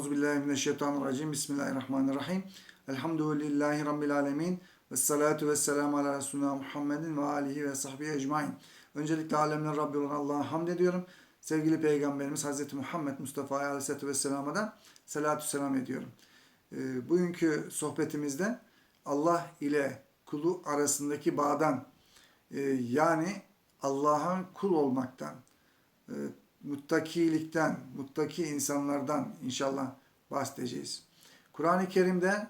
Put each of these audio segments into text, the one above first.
Euzubillahimineşşeytanirracim. Bismillahirrahmanirrahim. Elhamdülillahi Rabbil alemin. Ve salatu ve selamu ala Resulüna Muhammedin ve alihi ve sahbihi ecmain. Öncelikle alemler Rabbi olan Allah'a hamd ediyorum. Sevgili Peygamberimiz Hazreti Muhammed Mustafa Aleyhisselatü Vesselam'a da salatu selam ediyorum. Ee, bugünkü sohbetimizde Allah ile kulu arasındaki bağdan e, yani Allah'a kul olmaktan, e, muttakilikten, muttaki insanlardan inşallah bahsedeceğiz. Kur'an-ı Kerim'de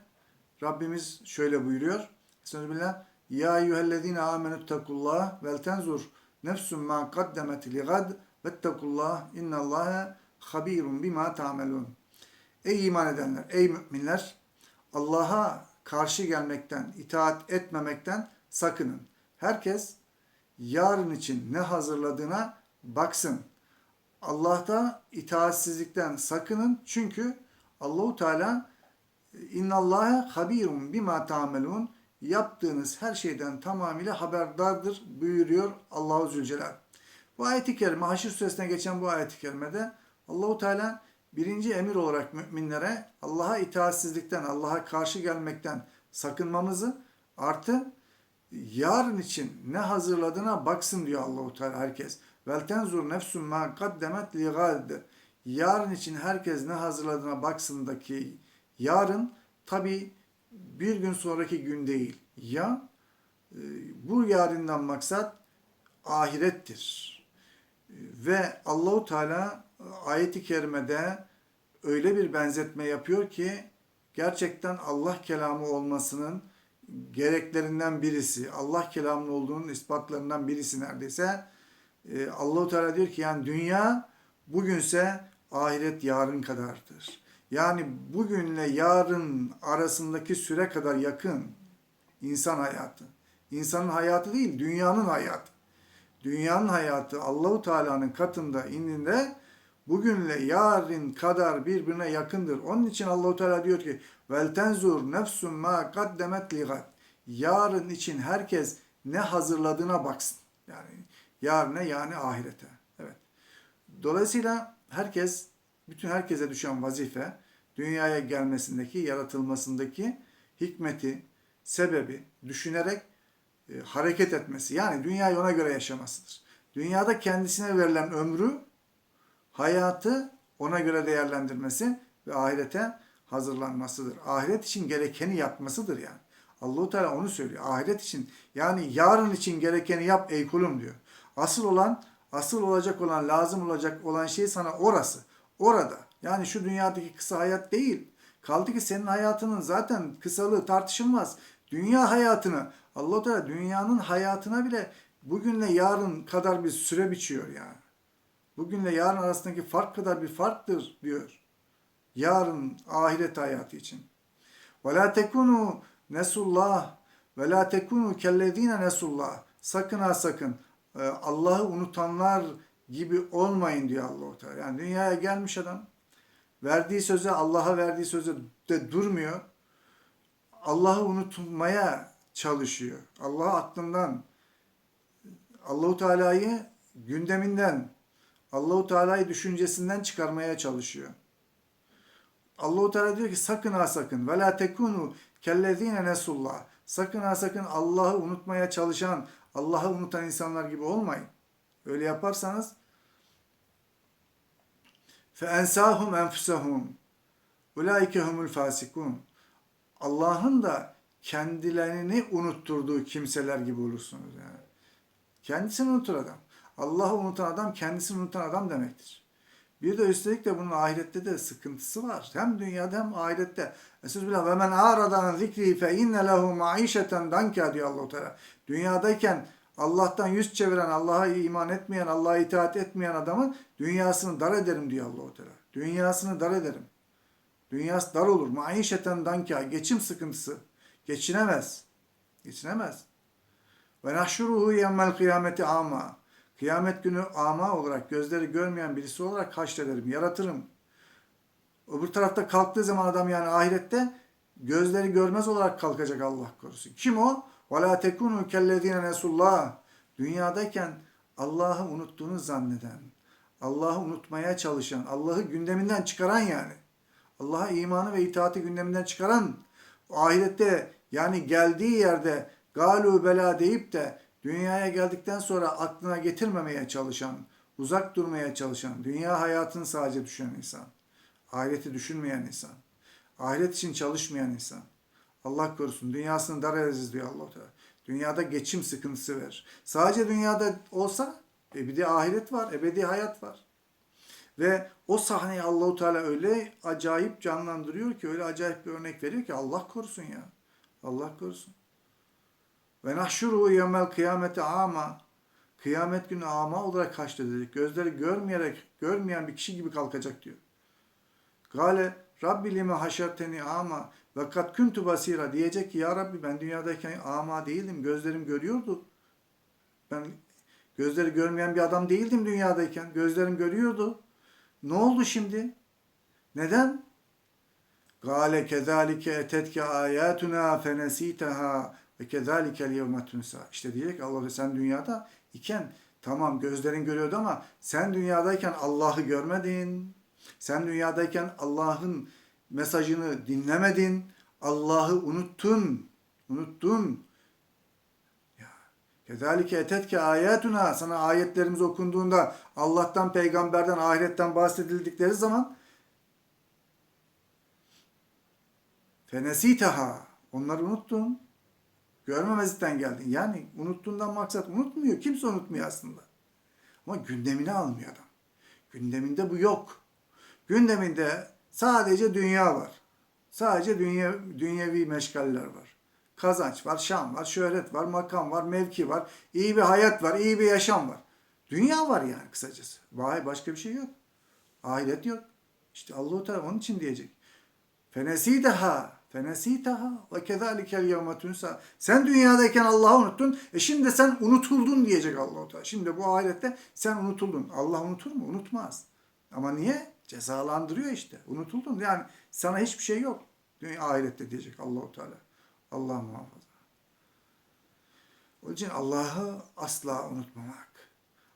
Rabbimiz şöyle buyuruyor. Bismillah. Ya eyyühellezine amenüttakullah vel tenzur nefsum ma kaddemet li gad vettakullah innallâhe habirun bima ta'melun. Ey iman edenler, ey müminler Allah'a karşı gelmekten, itaat etmemekten sakının. Herkes yarın için ne hazırladığına baksın. Allah'ta itaatsizlikten sakının çünkü Allahu Teala innallâhe habirun bima ta'melun yaptığınız her şeyden tamamıyla haberdardır buyuruyor Allahu Zülcelal. Bu ayet-i kerime Haşr suresine geçen bu ayet-i kerimede Allahu Teala birinci emir olarak müminlere Allah'a itaatsizlikten, Allah'a karşı gelmekten sakınmamızı artı yarın için ne hazırladığına baksın diyor Allahu Teala herkes. Vel tenzur nefsun ma kaddemet li gad. Yarın için herkes ne hazırladığına baksındaki yarın tabi bir gün sonraki gün değil. Ya e, bu yarından maksat ahirettir. Ve Allahu Teala ayeti kerimede öyle bir benzetme yapıyor ki gerçekten Allah kelamı olmasının gereklerinden birisi, Allah kelamının olduğunun ispatlarından birisi neredeyse. Ee, Allahu Teala diyor ki yani dünya bugünse ahiret yarın kadardır. Yani bugünle yarın arasındaki süre kadar yakın insan hayatı. İnsanın hayatı değil, dünyanın hayatı. Dünyanın hayatı Allahu Teala'nın katında indinde bugünle yarın kadar birbirine yakındır. Onun için Allahu Teala diyor ki vel tenzur nefsun ma kaddemet. Yarın için herkes ne hazırladığına baksın. Yani yarına yani ahirete. Evet. Dolayısıyla herkes bütün herkese düşen vazife dünyaya gelmesindeki, yaratılmasındaki hikmeti, sebebi düşünerek e, hareket etmesi. Yani dünyayı ona göre yaşamasıdır. Dünyada kendisine verilen ömrü, hayatı ona göre değerlendirmesi ve ahirete hazırlanmasıdır. Ahiret için gerekeni yapmasıdır yani. Allahu Teala onu söylüyor. Ahiret için yani yarın için gerekeni yap ey kulum diyor. Asıl olan, asıl olacak olan, lazım olacak olan şey sana orası. Orada. Yani şu dünyadaki kısa hayat değil. Kaldı ki senin hayatının zaten kısalığı tartışılmaz. Dünya hayatını Allah Teala dünyanın hayatına bile bugünle yarın kadar bir süre biçiyor yani. Bugünle yarın arasındaki fark kadar bir farktır diyor. Yarın ahiret hayatı için. Ve la tekunu nesullah ve la tekunu kellezine nesullah. Sakın ha sakın Allah'ı unutanlar gibi olmayın diyor Allahu Teala. Yani dünyaya gelmiş adam verdiği söze Allah'a verdiği söze de durmuyor. Allah'ı unutmaya çalışıyor. Allah'ı aklından, Allahu Teala'yı gündeminden, Allahu Teala'yı düşüncesinden çıkarmaya çalışıyor. Allahu Teala diyor ki sakın ha sakın ve la tekunu kellezine nesullah. Sakın ha sakın Allah'ı unutmaya çalışan, Allah'ı unutan insanlar gibi olmayın. Öyle yaparsanız fe ensahum enfusahum ulaike humul fasikun. Allah'ın da kendilerini unutturduğu kimseler gibi olursunuz yani. Kendisini unutur adam. Allah'ı unutan adam kendisini unutan adam demektir. Bir de üstelik de bunun ahirette de sıkıntısı var. Hem dünyada hem ahirette. Estağfirullah ve men aradan zikri fe inne lehu maişeten danka diyor Allah Teala. Dünyadayken Allah'tan yüz çeviren, Allah'a iman etmeyen, Allah'a itaat etmeyen adamın dünyasını dar ederim diyor Allah Teala. Dünyasını dar ederim. Dünyası dar olur. Maişeten danka, geçim sıkıntısı. Geçinemez. Geçinemez. Ve nahşuruhu yemmel kıyameti ama. Kıyamet günü ama olarak, gözleri görmeyen birisi olarak haşrederim, yaratırım. Öbür tarafta kalktığı zaman adam yani ahirette gözleri görmez olarak kalkacak Allah korusun. Kim o? وَلَا تَكُونُوا كَلَّذ۪ينَ نَسُوا Dünyadayken Allah'ı unuttuğunu zanneden, Allah'ı unutmaya çalışan, Allah'ı gündeminden çıkaran yani. Allah'a imanı ve itaati gündeminden çıkaran, ahirette yani geldiği yerde galu bela deyip de dünyaya geldikten sonra aklına getirmemeye çalışan, uzak durmaya çalışan, dünya hayatını sadece düşünen insan, ahireti düşünmeyen insan, ahiret için çalışmayan insan, Allah korusun dünyasını dar ederiz diyor allah Teala. Dünyada geçim sıkıntısı verir. Sadece dünyada olsa e bir de ahiret var, ebedi hayat var. Ve o sahneyi Allahu Teala öyle acayip canlandırıyor ki, öyle acayip bir örnek veriyor ki Allah korusun ya. Allah korusun. Ve nahşuru yevmel kıyamete ama kıyamet günü ama olarak haşredilecek. Gözleri görmeyerek, görmeyen bir kişi gibi kalkacak diyor. Gale Rabbi lime haşerteni ama ve kat kuntu basira diyecek ki ya Rabbi ben dünyadayken ama değildim. Gözlerim görüyordu. Ben gözleri görmeyen bir adam değildim dünyadayken. Gözlerim görüyordu. Ne oldu şimdi? Neden? Gale kezalike etetke ayatuna fenesitaha ve kezalike yevme tunsa. İşte diyecek Allah sen dünyada iken tamam gözlerin görüyordu ama sen dünyadayken Allah'ı görmedin. Sen dünyadayken Allah'ın mesajını dinlemedin. Allah'ı unuttun. Unuttun. Kezalike etetke ayatuna sana ayetlerimiz okunduğunda Allah'tan, peygamberden, ahiretten bahsedildikleri zaman fenesitaha onları unuttun. Görmemezlikten geldin. Yani unuttuğundan maksat unutmuyor. Kimse unutmuyor aslında. Ama gündemine almıyor adam. Gündeminde bu yok. Gündeminde sadece dünya var. Sadece dünya, dünyevi meşgaller var. Kazanç var, şan var, şöhret var, makam var, mevki var, iyi bir hayat var, iyi bir yaşam var. Dünya var yani kısacası. Vay başka bir şey yok. Ahiret yok. İşte Allah-u Teala onun için diyecek. Fenesidaha Fenesitaha ve kezalikel yevme. Sen dünyadayken Allah'ı unuttun. E şimdi sen unutuldun diyecek Allah-u Teala. Şimdi bu ahirette sen unutuldun. Allah unutur mu? Unutmaz. Ama niye? Cezalandırıyor işte. Unutuldun. Yani sana hiçbir şey yok. Dünya ahirette diyecek Allah-u Teala. Allah muhafaza. Onun için Allah'ı asla unutmamak.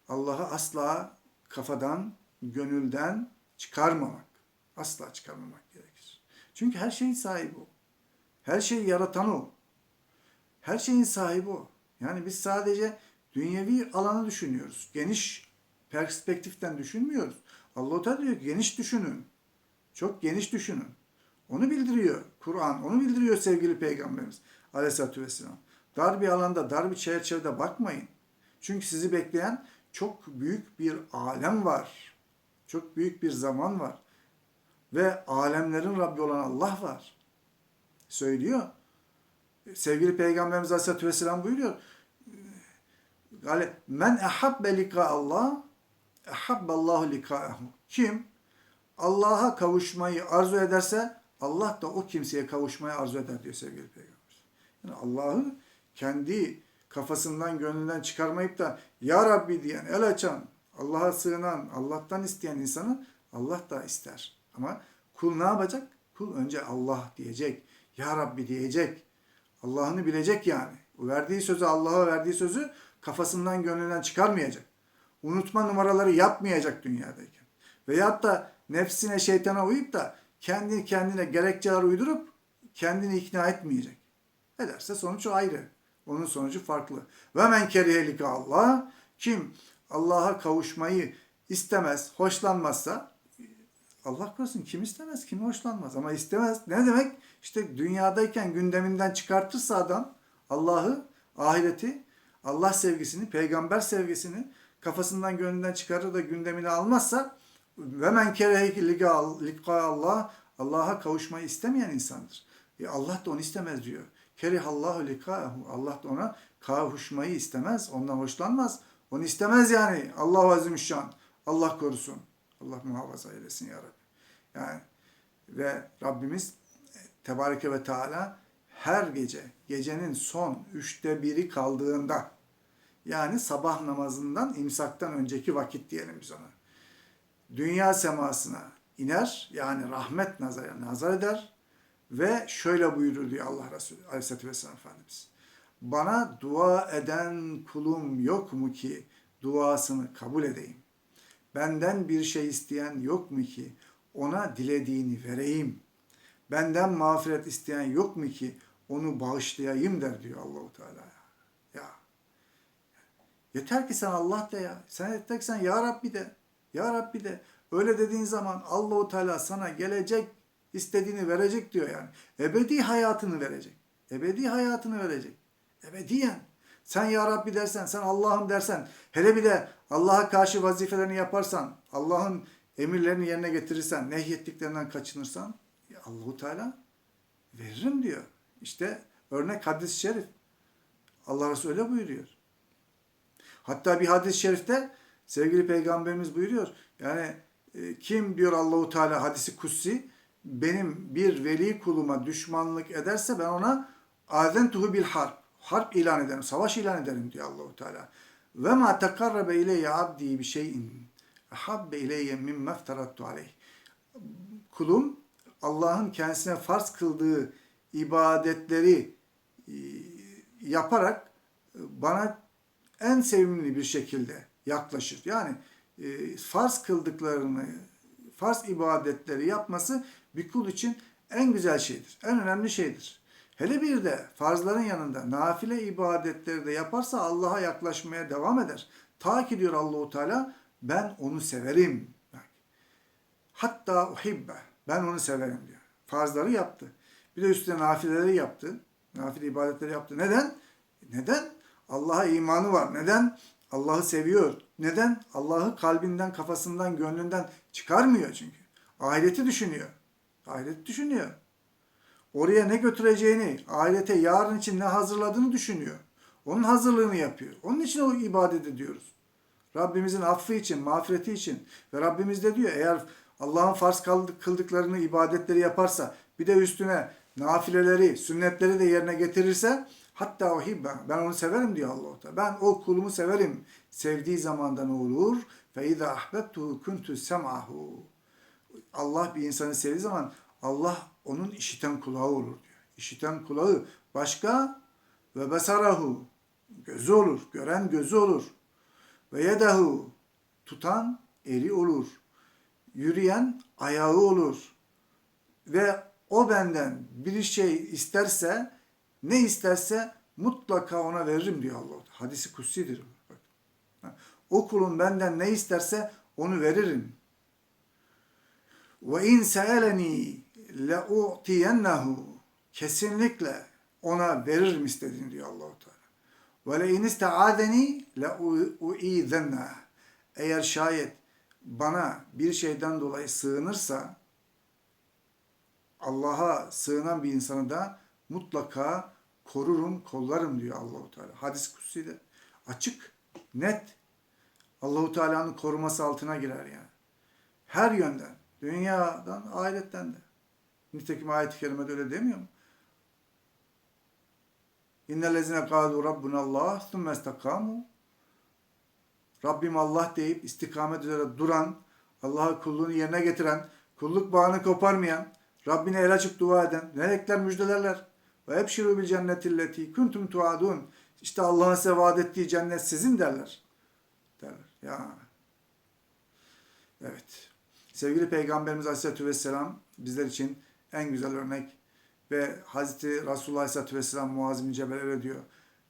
Allah'ı asla kafadan, gönülden çıkarmamak. Asla çıkarmamak gerekir. Çünkü her şeyin sahibi o. Her şeyi yaratan o. Her şeyin sahibi o. Yani biz sadece dünyevi alanı düşünüyoruz. Geniş perspektiften düşünmüyoruz. Allah Teala diyor ki geniş düşünün. Çok geniş düşünün. Onu bildiriyor Kur'an. Onu bildiriyor sevgili Peygamberimiz Aleyhisselatü Vesselam. Dar bir alanda, dar bir çerçevede bakmayın. Çünkü sizi bekleyen çok büyük bir alem var. Çok büyük bir zaman var. Ve alemlerin Rabbi olan Allah var. Söylüyor. Sevgili Peygamberimiz Aleyhisselatü Vesselam buyuruyor. Men ehabbe lika Allah ehabballahu lika'ahu. Kim Allah'a kavuşmayı arzu ederse Allah da o kimseye kavuşmayı arzu eder diyor sevgili Peygamber. Yani Allah'ı kendi kafasından, gönlünden çıkarmayıp da Ya Rabbi diyen, el açan, Allah'a sığınan, Allah'tan isteyen insanı Allah da ister. Ama kul ne yapacak? Kul önce Allah diyecek. Ya Rabbi diyecek. Allah'ını bilecek yani. Verdiği sözü, Allah'a verdiği sözü kafasından, gönlünden çıkarmayacak. Unutma numaraları yapmayacak dünyadayken. Veyahut da nefsine, şeytana uyup da kendi kendine gerekçeler uydurup kendini ikna etmeyecek. Ederse sonuç ayrı. Onun sonucu farklı. Ve men kerihelike Allah kim Allah'a kavuşmayı istemez, hoşlanmazsa Allah korusun kim istemez, kim hoşlanmaz ama istemez. Ne demek? İşte dünyadayken gündeminden çıkartırsa adam Allah'ı, ahireti, Allah sevgisini, peygamber sevgisini kafasından gönlünden çıkarır da gündemine almazsa ve men kereheki Allah Allah'a kavuşmayı istemeyen insandır. E Allah da onu istemez diyor. Kerihallahu likahu. Allah da ona kavuşmayı istemez. Ondan hoşlanmaz. Onu istemez yani. Allahu Azimüşşan. Allah korusun. Allah muhafaza eylesin ya Rabbi. Yani ve Rabbimiz Tebareke ve Teala her gece, gecenin son üçte biri kaldığında yani sabah namazından, imsaktan önceki vakit diyelim biz ona. Dünya semasına iner, yani rahmet nazara nazar eder ve şöyle buyurur diyor Allah Resulü Aleyhisselatü Vesselam Efendimiz. Bana dua eden kulum yok mu ki duasını kabul edeyim? Benden bir şey isteyen yok mu ki ona dilediğini vereyim. Benden mağfiret isteyen yok mu ki onu bağışlayayım der diyor Allahu Teala. Ya. Yeter ki sen Allah de ya. Sen yeter ki sen Ya Rabbi de. Ya Rabbi de. Öyle dediğin zaman Allahu Teala sana gelecek istediğini verecek diyor yani. Ebedi hayatını verecek. Ebedi hayatını verecek. Ebediyen. Sen Ya Rabbi dersen, sen Allah'ım dersen, hele bir de Allah'a karşı vazifelerini yaparsan, Allah'ın emirlerini yerine getirirsen, nehyettiklerinden kaçınırsan, Allahu Teala veririm diyor. İşte örnek hadis-i şerif. Allah Resulü öyle buyuruyor. Hatta bir hadis-i şerifte sevgili peygamberimiz buyuruyor. Yani e, kim diyor Allahu Teala hadisi kutsi benim bir veli kuluma düşmanlık ederse ben ona azentuhu bil harp. Harp ilan ederim, savaş ilan ederim diyor Allahu Teala. Ve ma tekarrabe ileyye abdi bir şeyin habbe ileyye mimme efterattu aleyh. Kulum Allah'ın kendisine farz kıldığı ibadetleri e, yaparak e, bana en sevimli bir şekilde yaklaşır. Yani e, farz kıldıklarını, farz ibadetleri yapması bir kul için en güzel şeydir. En önemli şeydir. Hele bir de farzların yanında nafile ibadetleri de yaparsa Allah'a yaklaşmaya devam eder. Ta ki diyor Allahu Teala ben onu severim. Hatta uhibbe. Ben onu severim diyor. Farzları yaptı. Bir de üstüne nafileleri yaptı. Nafile ibadetleri yaptı. Neden? Neden? Allah'a imanı var. Neden? Allah'ı seviyor. Neden? Allah'ı kalbinden, kafasından, gönlünden çıkarmıyor çünkü. Ahireti düşünüyor. Ahireti düşünüyor. Oraya ne götüreceğini, ahirete yarın için ne hazırladığını düşünüyor. Onun hazırlığını yapıyor. Onun için o ibadet ediyoruz. Rabbimizin affı için, mağfireti için. Ve Rabbimiz de diyor eğer Allah'ın farz kıldıklarını, ibadetleri yaparsa bir de üstüne nafileleri, sünnetleri de yerine getirirse hatta o hibbe, ben onu severim diyor Allah Teala. Ben o kulumu severim. Sevdiği zamanda ne olur? Fe izâ ahbettuhu kuntu sem'ahu. Allah bir insanı sevdiği zaman Allah onun işiten kulağı olur diyor. İşiten kulağı başka ve besarahu gözü olur, gören gözü olur. Ve yedahu tutan eli olur. Yürüyen ayağı olur. Ve o benden bir şey isterse ne isterse mutlaka ona veririm diyor Allah. Hadisi kutsidir. O kulun benden ne isterse onu veririm. Ve in seeleni le'u'tiyennehu kesinlikle ona veririm istediğini diyor Allahu Teala. Ve le in iste'adeni le'u'izenne eğer şayet bana bir şeyden dolayı sığınırsa Allah'a sığınan bir insanı da mutlaka korurum, kollarım diyor Allahu Teala. Hadis kutsiyle açık, net. Allahu Teala'nın koruması altına girer yani. Her yönden, dünyadan, ahiretten de. Nitekim ayet-i kerimede öyle demiyor mu? İnnellezine kâlu rabbunallah thumme istakamu Rabbim Allah deyip istikamet üzere duran, Allah'a kulluğunu yerine getiren, kulluk bağını koparmayan, Rabbine el açıp dua eden, melekler müjdelerler. Ve ebşiru bil cennetilleti kuntum tuadun. İşte Allah'ın size vaat ettiği cennet sizin derler. Derler. Ya. Evet. Sevgili Peygamberimiz Aleyhisselatü Vesselam bizler için en güzel örnek ve Hazreti Resulullah Aleyhisselatü Vesselam Muaz bin Cebel öyle diyor.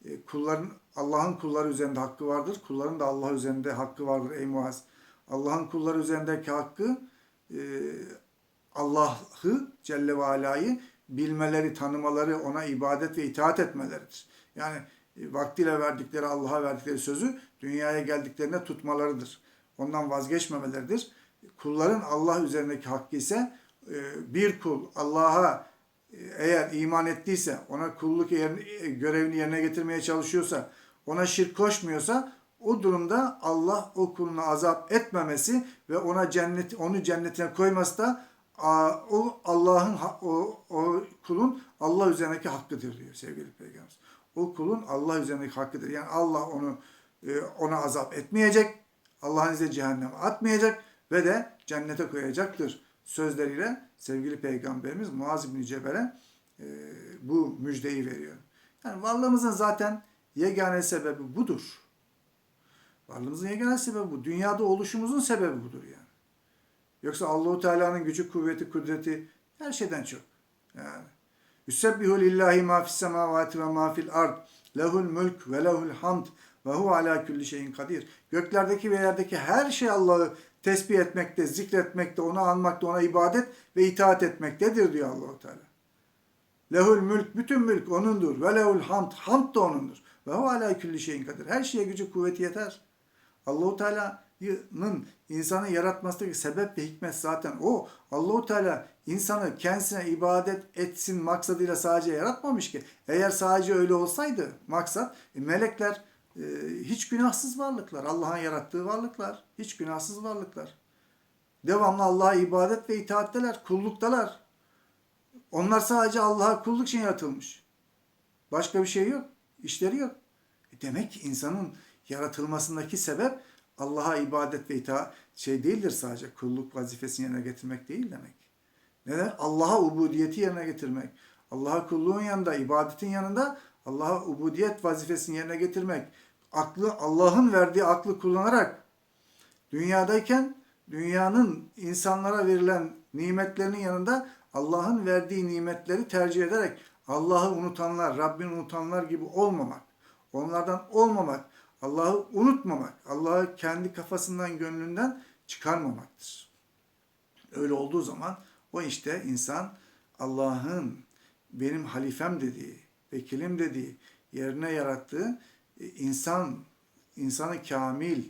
E, kulların Allah'ın kulları üzerinde hakkı vardır. Kulların da Allah üzerinde hakkı vardır ey Muaz. Allah'ın kulları üzerindeki hakkı e, Allah'ı Celle ve Ala'yı bilmeleri, tanımaları, ona ibadet ve itaat etmeleridir. Yani e, vaktiyle verdikleri, Allah'a verdikleri sözü dünyaya geldiklerinde tutmalarıdır. Ondan vazgeçmemeleridir. Kulların Allah üzerindeki hakkı ise bir kul Allah'a e, eğer iman ettiyse, ona kulluk görevini yerine getirmeye çalışıyorsa, ona şirk koşmuyorsa o durumda Allah o kuluna azap etmemesi ve ona cennet onu cennetine koyması da o Allah'ın o, o kulun Allah üzerindeki hakkıdır diyor sevgili peygamber. O kulun Allah üzerindeki hakkıdır. Yani Allah onu e, ona azap etmeyecek. Allah'ın izniyle cehenneme atmayacak ve de cennete koyacaktır sözleriyle sevgili peygamberimiz Muaz bin Cebel'e e, bu müjdeyi veriyor. Yani varlığımızın zaten yegane sebebi budur. Varlığımızın yegane sebebi bu. Dünyada oluşumuzun sebebi budur yani. Yoksa Allahu Teala'nın gücü, kuvveti, kudreti her şeyden çok. Yani Yusebbihu lillahi ma fis semavati ve ma fil ard. Lehul mulk ve lehul hamd ve hu ala kulli şeyin kadir. Göklerdeki ve yerdeki her şey Allah'ı tesbih etmekte, zikretmekte, onu anmakta, ona ibadet ve itaat etmektedir diyor Allahu Teala. Lehul mülk, bütün mülk onundur. Ve lehul hamd, hamd da onundur. Ve hu ala kulli şeyin kadir. Her şeye gücü, kuvveti yeter. Allahu Teala'nın insanı yaratmasındaki sebep ve hikmet zaten o. Allahu Teala insanı kendisine ibadet etsin maksadıyla sadece yaratmamış ki. Eğer sadece öyle olsaydı maksat e, melekler hiç günahsız varlıklar. Allah'ın yarattığı varlıklar. Hiç günahsız varlıklar. Devamlı Allah'a ibadet ve itaatteler, kulluktalar. Onlar sadece Allah'a kulluk için yaratılmış. Başka bir şey yok. İşleri yok. E demek ki insanın yaratılmasındaki sebep Allah'a ibadet ve itaat şey değildir sadece. Kulluk vazifesini yerine getirmek değil demek. Neden? Allah'a ubudiyeti yerine getirmek. Allah'a kulluğun yanında, ibadetin yanında Allah'a ubudiyet vazifesini yerine getirmek. Aklı Allah'ın verdiği aklı kullanarak dünyadayken dünyanın insanlara verilen nimetlerinin yanında Allah'ın verdiği nimetleri tercih ederek Allah'ı unutanlar, Rabbini unutanlar gibi olmamak, onlardan olmamak, Allah'ı unutmamak, Allah'ı kendi kafasından, gönlünden çıkarmamaktır. Öyle olduğu zaman o işte insan Allah'ın benim halifem dediği, vekilim dediği, yerine yarattığı insan, insanı kamil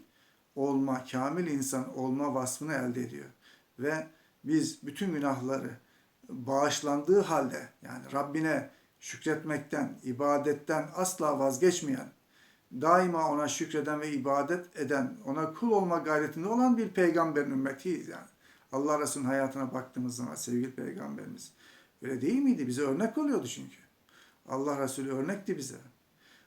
olma, kamil insan olma vasfını elde ediyor. Ve biz bütün günahları bağışlandığı halde yani Rabbine şükretmekten, ibadetten asla vazgeçmeyen, daima ona şükreden ve ibadet eden, ona kul olma gayretinde olan bir peygamberin ümmetiyiz yani. Allah Resulü'nün hayatına baktığımız zaman sevgili peygamberimiz öyle değil miydi? Bize örnek oluyordu çünkü. Allah Resulü örnekti bize.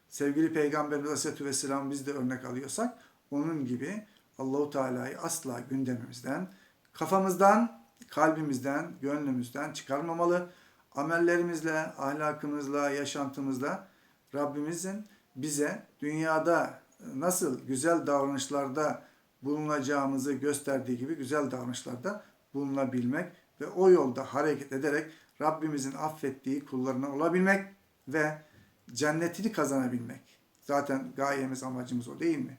Sevgili peygamberimiz Aleyhisselatü Vesselam biz de örnek alıyorsak onun gibi Allahu Teala'yı asla gündemimizden, kafamızdan, kalbimizden, gönlümüzden çıkarmamalı. Amellerimizle, ahlakımızla, yaşantımızla Rabbimizin bize dünyada nasıl güzel davranışlarda bulunacağımızı gösterdiği gibi güzel davranışlarda bulunabilmek ve o yolda hareket ederek Rabbimizin affettiği kullarına olabilmek ve cennetini kazanabilmek. Zaten gayemiz, amacımız o değil mi?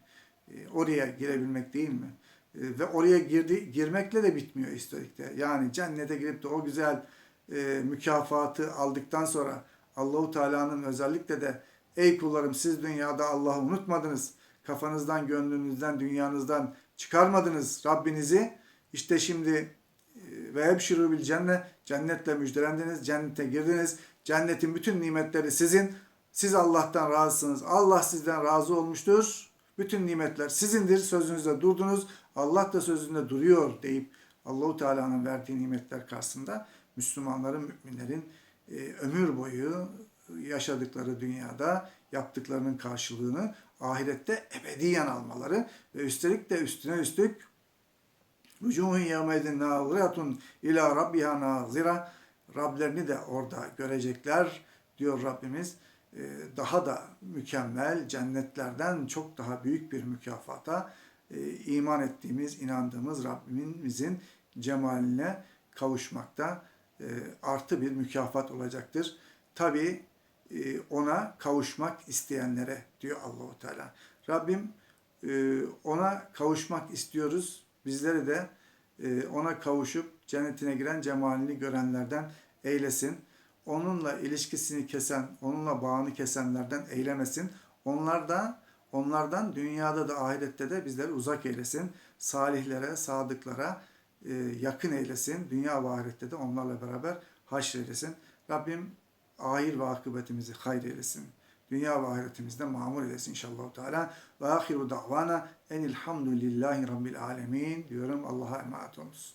E, oraya girebilmek değil mi? E, ve oraya girdi, girmekle de bitmiyor üstelik de. Yani cennete girip de o güzel e, mükafatı aldıktan sonra Allahu Teala'nın özellikle de ey kullarım siz dünyada Allah'ı unutmadınız. Kafanızdan, gönlünüzden, dünyanızdan çıkarmadınız Rabbinizi. İşte şimdi e, ve ebşiru bil cennet cennetle müjdelendiniz, cennete girdiniz. Cennetin bütün nimetleri sizin. Siz Allah'tan razısınız. Allah sizden razı olmuştur. Bütün nimetler sizindir. Sözünüzde durdunuz. Allah da sözünde duruyor deyip Allahu Teala'nın verdiği nimetler karşısında Müslümanların, müminlerin e, ömür boyu yaşadıkları dünyada yaptıklarının karşılığını ahirette ebediyen almaları ve üstelik de üstüne üstlük Vücuhun yevmedin naziratun ila rabbiha nazira Rablerini de orada görecekler diyor Rabbimiz. Ee, daha da mükemmel cennetlerden çok daha büyük bir mükafata e, iman ettiğimiz, inandığımız Rabbimizin cemaline kavuşmakta e, artı bir mükafat olacaktır. Tabi e, ona kavuşmak isteyenlere diyor Allahu Teala. Rabbim ona kavuşmak istiyoruz. Bizleri de ona kavuşup cennetine giren cemalini görenlerden eylesin. Onunla ilişkisini kesen, onunla bağını kesenlerden eylemesin. Onlar da onlardan dünyada da ahirette de bizleri uzak eylesin. Salihlere, sadıklara e, yakın eylesin. Dünya ve ahirette de onlarla beraber haşreylesin. Rabbim ahir ve akıbetimizi hayır eylesin. Dünya ve ahiretimizde mamur eylesin inşallah Teala. Ve ahiru davana enilhamdülillahi rabbil alemin diyorum. Allah'a emanet olunuz.